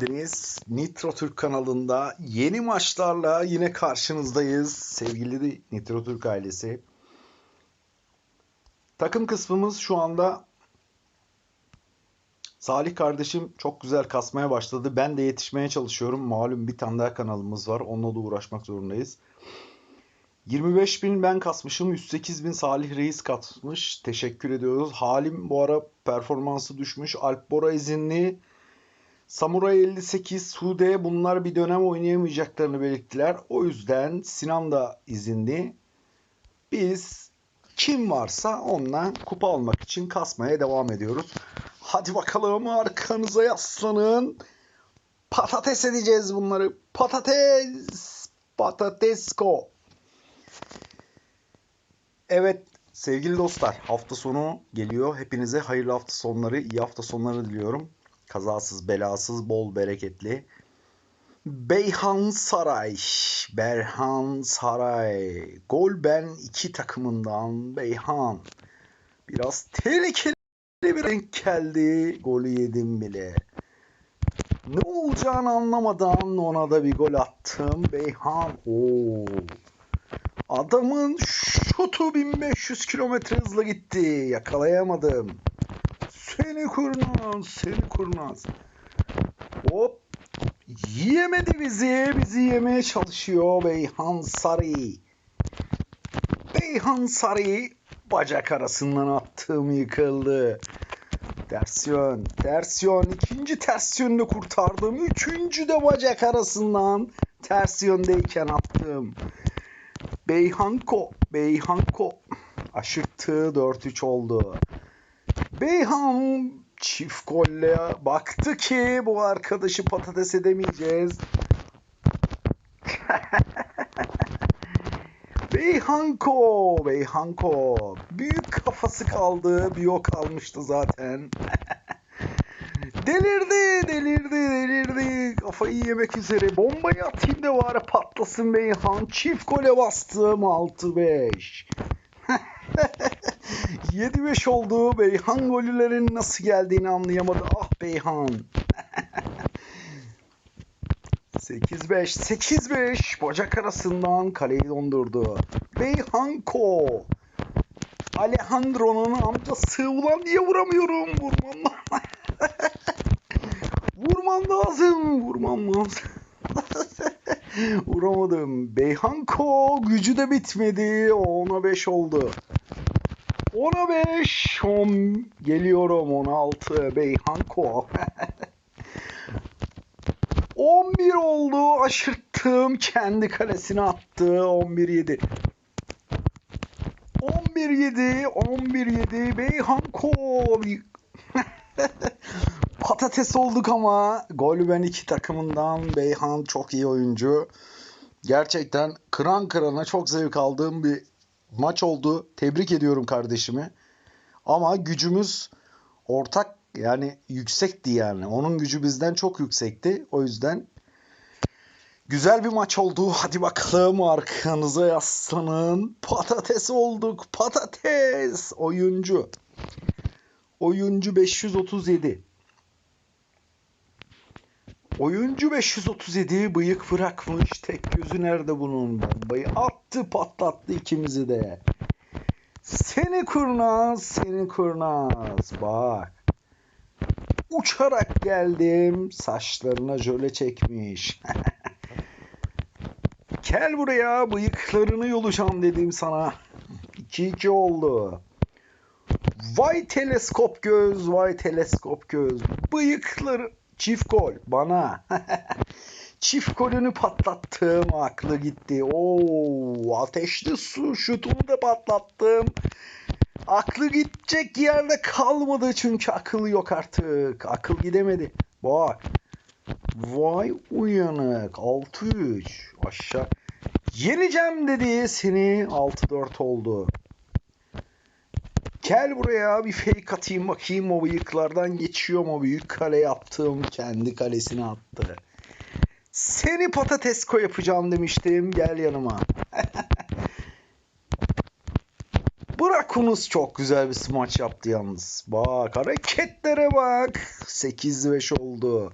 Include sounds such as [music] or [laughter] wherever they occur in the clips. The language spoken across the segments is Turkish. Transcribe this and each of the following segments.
geldiniz. Nitro Türk kanalında yeni maçlarla yine karşınızdayız. Sevgili Nitro Türk ailesi. Takım kısmımız şu anda Salih kardeşim çok güzel kasmaya başladı. Ben de yetişmeye çalışıyorum. Malum bir tane daha kanalımız var. Onunla da uğraşmak zorundayız. 25 bin ben kasmışım. 108 bin Salih Reis kasmış. Teşekkür ediyoruz. Halim bu ara performansı düşmüş. Alp Bora izinli. Samuray 58, Sude bunlar bir dönem oynayamayacaklarını belirttiler. O yüzden Sinan da izinli. Biz kim varsa onunla kupa almak için kasmaya devam ediyoruz. Hadi bakalım arkanıza yaslanın. Patates edeceğiz bunları. Patates. Patatesko. Evet sevgili dostlar hafta sonu geliyor. Hepinize hayırlı hafta sonları, iyi hafta sonları diliyorum. Kazasız, belasız, bol bereketli. Beyhan Saray. Berhan Saray. Gol ben iki takımından Beyhan. Biraz tehlikeli bir renk geldi. Golü yedim bile. Ne olacağını anlamadan ona da bir gol attım. Beyhan. Oo. Adamın şutu 1500 kilometre hızla gitti. Yakalayamadım. Seni kurnaz, seni kurnaz. Hop. Yiyemedi bizi. Bizi yemeye çalışıyor Beyhan Sarı. Beyhan Sarı bacak arasından attığım yıkıldı. Ters yön, ters yön. İkinci ters yönünü kurtardım. Üçüncü de bacak arasından ters yöndeyken attım. Beyhanko, Beyhanko. Aşırttı 4-3 oldu. Beyhan çift golle baktı ki bu arkadaşı patates edemeyeceğiz. [laughs] Beyhanko, Beyhanko. Büyük kafası kaldı. Bir o kalmıştı zaten. [laughs] delirdi, delirdi, delirdi. Kafayı yemek üzere. Bombayı atayım da var patlasın Beyhan. Çift gole bastım 6-5. [laughs] 7-5 oldu. Beyhan golülerin nasıl geldiğini anlayamadı. Ah Beyhan. [laughs] 8-5, 8-5 bacak arasından kaleyi dondurdu. Beyhanko. Alejandro'nun amcası. Ulan niye vuramıyorum? Vurmam lazım. [laughs] Vurmam lazım. Vurmam lazım. [laughs] Vuramadım. Beyhanko gücü de bitmedi. 10'a 5 oldu. 10'a 5. 10 geliyorum 16. Beyhanko. 11 oldu. Aşırttım. Kendi kalesine attı. 11-7. 11-7. 11-7. Beyhanko. Patates olduk ama golü ben iki takımından Beyhan çok iyi oyuncu. Gerçekten kıran kırana çok zevk aldığım bir maç oldu. Tebrik ediyorum kardeşimi. Ama gücümüz ortak yani yüksekti yani. Onun gücü bizden çok yüksekti. O yüzden güzel bir maç oldu. Hadi bakalım arkanıza yaslanın. Patates olduk. Patates. Oyuncu. Oyuncu 537. Oyuncu 537 bıyık bırakmış. Tek gözü nerede bunun? Bombayı attı patlattı ikimizi de. Seni kurnaz, seni kurnaz. Bak. Uçarak geldim. Saçlarına jöle çekmiş. [laughs] Gel buraya bıyıklarını yolacağım dedim sana. 2-2 oldu. Vay teleskop göz, vay teleskop göz. Bıyıkları çift gol bana. [laughs] çift golünü patlattım. Aklı gitti. Oo, ateşli su şutunu da patlattım. Aklı gidecek yerde kalmadı çünkü akıl yok artık. Akıl gidemedi. Bak. Vay uyanık. 6-3. Aşağı. Yeneceğim dedi seni. 6-4 oldu. Gel buraya bir fake atayım bakayım o bıyıklardan geçiyor mu büyük kale yaptım kendi kalesine attı. Seni patatesko yapacağım demiştim gel yanıma. [laughs] Brakunus çok güzel bir smaç yaptı yalnız. Bak hareketlere bak. 8-5 oldu.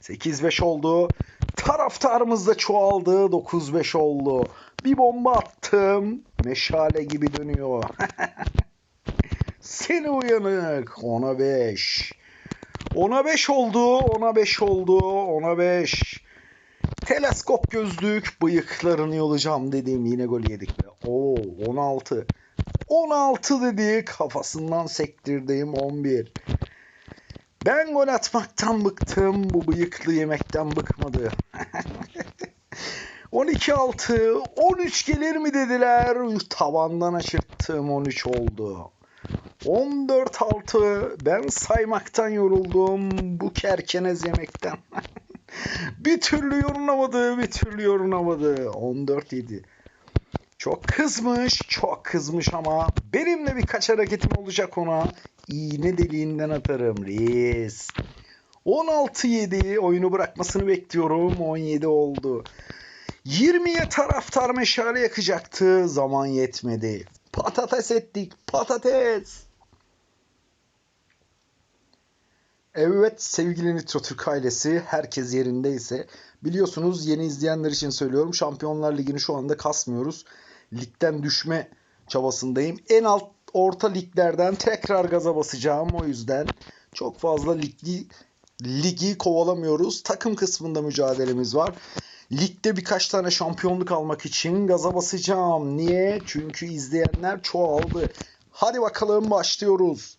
8-5 oldu. Taraftarımız da çoğaldı. 9-5 oldu. Bir bomba attım. Meşale gibi dönüyor. [laughs] Seni uyanık. 10'a 5. 10'a 5 oldu. 10'a 5 oldu. 10'a 5. Teleskop gözlük bıyıklarını yolacağım dedim. Yine gol yedik be. Oo 16. 16 dedi. Kafasından sektirdim 11. Ben gol atmaktan bıktım. Bu bıyıklı yemekten bıkmadı. [laughs] 12-6. 13 gelir mi dediler. Tavandan aşırttım. 13 oldu. 14-6. Ben saymaktan yoruldum. Bu kerkenez yemekten. [laughs] bir türlü yorulamadı. Bir türlü yorulamadı. 14-7. Çok kızmış. Çok kızmış ama benimle birkaç hareketim olacak ona. İğne deliğinden atarım. Reis. 16-7 oyunu bırakmasını bekliyorum. 17 oldu. 20'ye taraftar meşale yakacaktı. Zaman yetmedi. Patates ettik. Patates. Evet sevgili Nitro Türk ailesi herkes yerindeyse biliyorsunuz yeni izleyenler için söylüyorum Şampiyonlar Ligi'ni şu anda kasmıyoruz. Ligden düşme çabasındayım. En alt orta liglerden tekrar gaza basacağım o yüzden çok fazla ligi, ligi kovalamıyoruz. Takım kısmında mücadelemiz var. Ligde birkaç tane şampiyonluk almak için gaza basacağım. Niye? Çünkü izleyenler çoğaldı. Hadi bakalım başlıyoruz.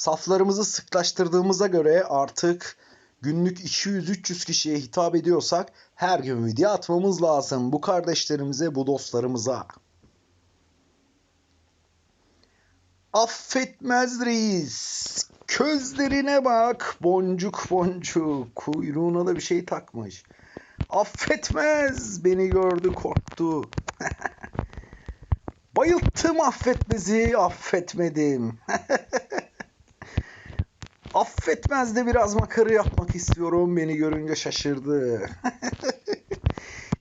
Saflarımızı sıklaştırdığımıza göre artık günlük 200-300 kişiye hitap ediyorsak her gün video atmamız lazım bu kardeşlerimize, bu dostlarımıza. Affetmez reis. Közlerine bak. Boncuk boncuk. Kuyruğuna da bir şey takmış. Affetmez. Beni gördü korktu. [laughs] Bayılttım affetmezi. Affetmedim. [laughs] Affetmez de biraz makarı yapmak istiyorum. Beni görünce şaşırdı. [laughs]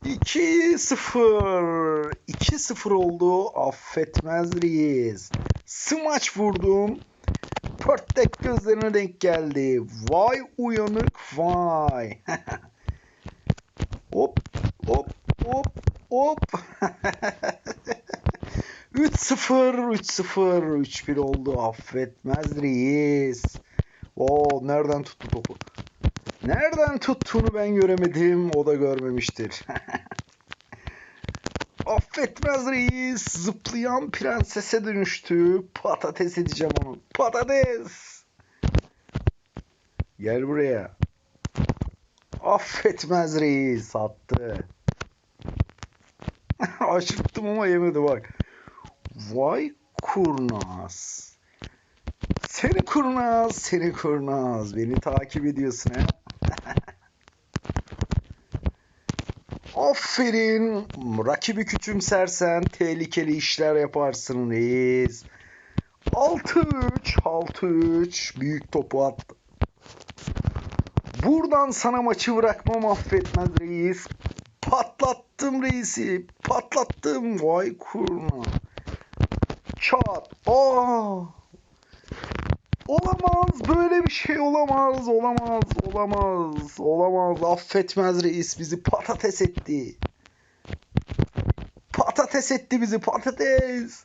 2-0. 2-0 oldu. Affetmez reis. Smaç vurdum. Pörtek gözlerine denk geldi. Vay uyanık vay. [laughs] hop hop hop hop. 3-0 3-0 3-1 oldu. Affetmez reis. Oo nereden tuttu topu? Nereden tuttuğunu ben göremedim. O da görmemiştir. [laughs] Affetmez reis. Zıplayan prensese dönüştü. Patates edeceğim onu. Patates. Gel buraya. Affetmez reis. Attı. [laughs] Aşırttım ama yemedi bak. Vay kurnaz. Seni kurnaz, seni kurnaz. Beni takip ediyorsun ha. [laughs] Aferin. Rakibi küçümsersen tehlikeli işler yaparsın reis. 6-3, 6-3. Büyük topu attı. Buradan sana maçı bırakmam affetmez reis. Patlattım reisi. Patlattım. Vay kurna. Çat. Aa. Olamaz. Böyle bir şey olamaz. Olamaz. Olamaz. Olamaz. Affetmez reis bizi patates etti. Patates etti bizi patates.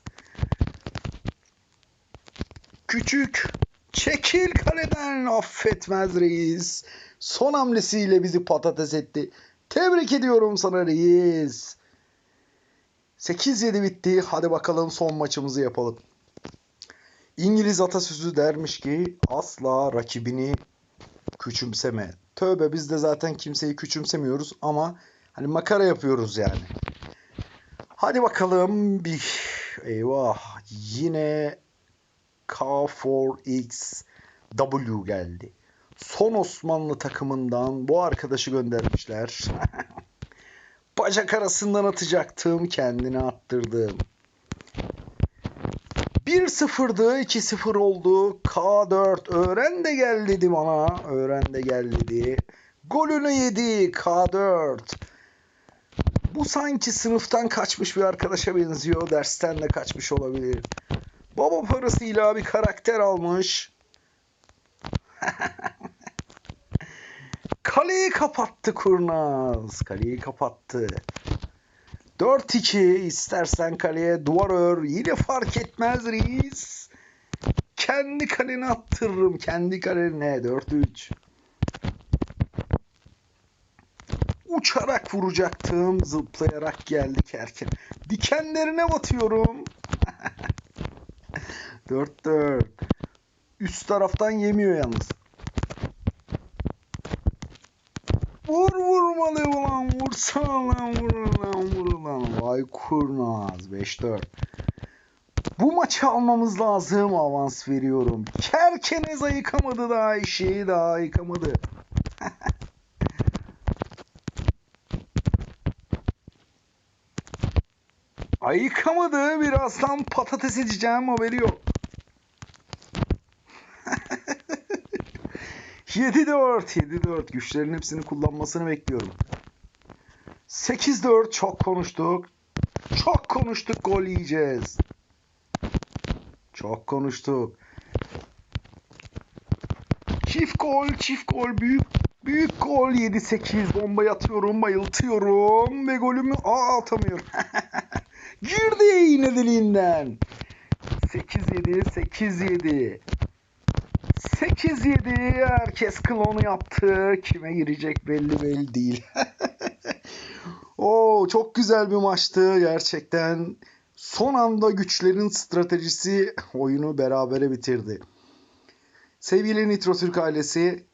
Küçük. Çekil kaleden affetmez reis. Son hamlesiyle bizi patates etti. Tebrik ediyorum sana reis. 8-7 bitti. Hadi bakalım son maçımızı yapalım. İngiliz atasözü dermiş ki asla rakibini küçümseme. Tövbe biz de zaten kimseyi küçümsemiyoruz ama hani makara yapıyoruz yani. Hadi bakalım bir eyvah yine K4XW geldi. Son Osmanlı takımından bu arkadaşı göndermişler. [laughs] Bacak arasından atacaktım kendini attırdım. 1-0'dı 2-0 oldu. K4 öğren de gel dedi bana. Öğren de gel dedi. Golünü yedi K4. Bu sanki sınıftan kaçmış bir arkadaşa benziyor. Dersten de kaçmış olabilir. Baba parasıyla bir karakter almış. [laughs] Kaleyi kapattı Kurnaz. Kaleyi kapattı. 4-2 istersen kaleye duvar ör. Yine fark etmez reis. Kendi kalene attırırım. Kendi kalene 4-3. Uçarak vuracaktım. Zıplayarak geldi Kerken. Dikenlerine batıyorum. [laughs] 4-4. Üst taraftan yemiyor yalnız. Ulan vursana lan vur lan vur lan. Vay kurnaz 5-4. Bu maçı almamız lazım. Avans veriyorum. Kerkenez ayıkamadı daha işi daha ayıkamadı. Ayıkamadı. Birazdan patates edeceğim haberi yok. [laughs] 7-4. 7-4. Güçlerin hepsini kullanmasını bekliyorum. 8-4. Çok konuştuk. Çok konuştuk gol yiyeceğiz. Çok konuştuk. Çift gol, çift gol, büyük büyük gol 7-8 bombayı atıyorum, bayıltıyorum ve golümü aa atamıyorum. [laughs] Girdi yine deliğinden. 8-7, 8-7. 8-7 herkes klonu yaptı. Kime girecek belli belli değil. [laughs] Oo çok güzel bir maçtı gerçekten. Son anda güçlerin stratejisi oyunu berabere bitirdi. Sevgili Nitro Türk ailesi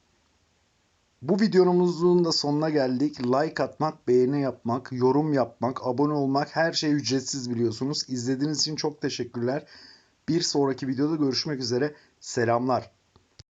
bu videomuzun da sonuna geldik. Like atmak, beğeni yapmak, yorum yapmak, abone olmak her şey ücretsiz biliyorsunuz. İzlediğiniz için çok teşekkürler. Bir sonraki videoda görüşmek üzere. Selamlar.